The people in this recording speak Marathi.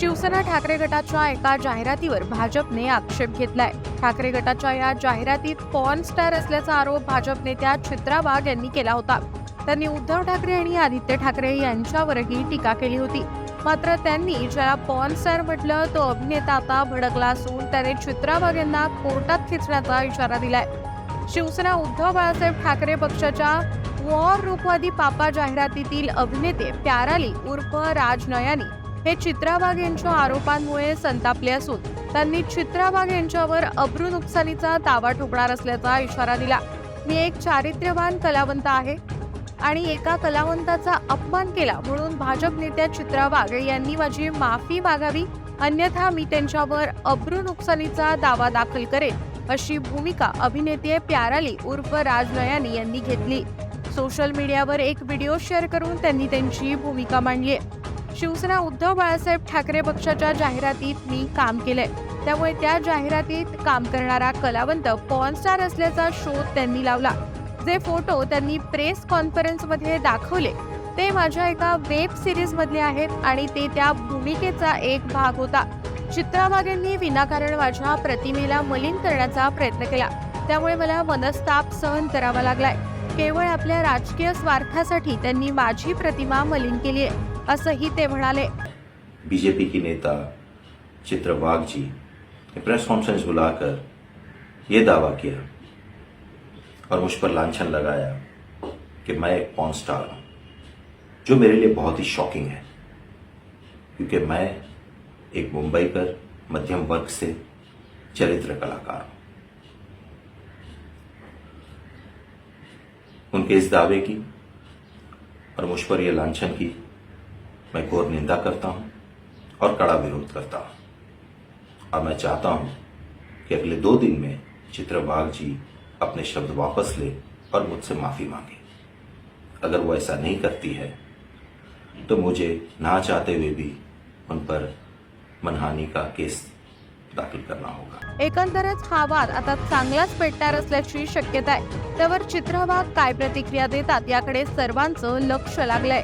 शिवसेना ठाकरे गटाच्या एका जाहिरातीवर भाजपने आक्षेप घेतलाय. ठाकरे गटाच्या या जाहिरातीत पॉर्न स्टार असल्याचा आरोप भाजप नेत्या चित्रा वाघ यांनी केला होता. त्यांनी उद्धव ठाकरे आणि आदित्य ठाकरे यांच्यावरही टीका केली होती. मात्र त्यांनी ज्याला पॉर्न स्टार म्हटलं तो अभिनेता आता भडकला असून त्याने चित्रा वाघ यांना कोर्टात खेचण्याचा इशारा दिलाय. शिवसेना उद्धव बाळासाहेब ठाकरे पक्षाच्या वॉर रूपवादी पापा जाहिरातीतील अभिनेते प्याराली उर्फ राज नयानी हे चित्राबाग यांच्या आरोपांमुळे संतापले असून त्यांनी चित्राबाग यांच्यावर अब्रू नुकसानीचा दावा ठोकणार असल्याचा इशारा दिला. मी एक चारित्र्यवान कलावंत आहे आणि एका कलावंताचा अपमान केला म्हणून भाजप नेत्या चित्रा वाघ यांनी माझी माफी मागावी अन्यथा मी त्यांच्यावर अब्रू नुकसानीचा दावा दाखल करेन अशी भूमिका अभिनेते प्याराली उर्फ राज नयानी यांनी घेतली. सोशल मीडियावर एक व्हिडिओ शेअर करून त्यांनी त्यांची भूमिका मांडली. आहे शिवसेना उद्धव बाळासाहेब ठाकरे पक्षाच्या जाहिरातीत मी काम केलंय. त्यामुळे त्या जाहिरातीत काम करणारा कलावंत पॉनस्टार असल्याचा शोध त्यांनी लावला. जे फोटो त्यांनी प्रेस कॉन्फरन्समध्ये दाखवले ते माझ्या एका वेब सिरीज मधले आहेत आणि ते त्या भूमिकेचा एक भाग होता. चित्राबाग विनाकारण माझ्या प्रतिमेला मलिन करण्याचा प्रयत्न केला. त्यामुळे मला मनस्ताप सहन करावा लागलाय. केवळ आपल्या राजकीय स्वार्थासाठी त्यांनी माझी प्रतिमा मलिन केली आहे असंही ते म्हणाले. बीजेपी की नेता चित्र वाघ जी ने प्रेस कॉन्फ्रेंस बुलाकर ये दावा किया और मुझ पर लांछन लगाया कि मैं एक पॉन स्टार हूँ, जो मेरे लिए बहुत ही शॉकिंग है, क्योंकि मैं एक मुंबई पर मध्यम वर्ग से चरित्र कलाकार हूँ। उनके इस दावे की और मुझ पर यह लांछन की मैं घोर निंदा करता हूं और कड़ा विरोध करता हूं। और मैं चाहता हूं कि अगले दो दिन में चित्रबाग जी अपने शब्द वापस ले और मुझसे माफी मांगे। अगर वो ऐसा नहीं करती है तो मुझे ना चाहते हुए भी उन पर मनहानि का केस दाखल करना होगा। एकंदरच हा वाद आता चांगलाच पेटणार असल्याची शक्यता आहे. त्यावर चित्रभाग काय प्रतिक्रिया देतात याकडे सर्वांचं लक्ष लागलंय.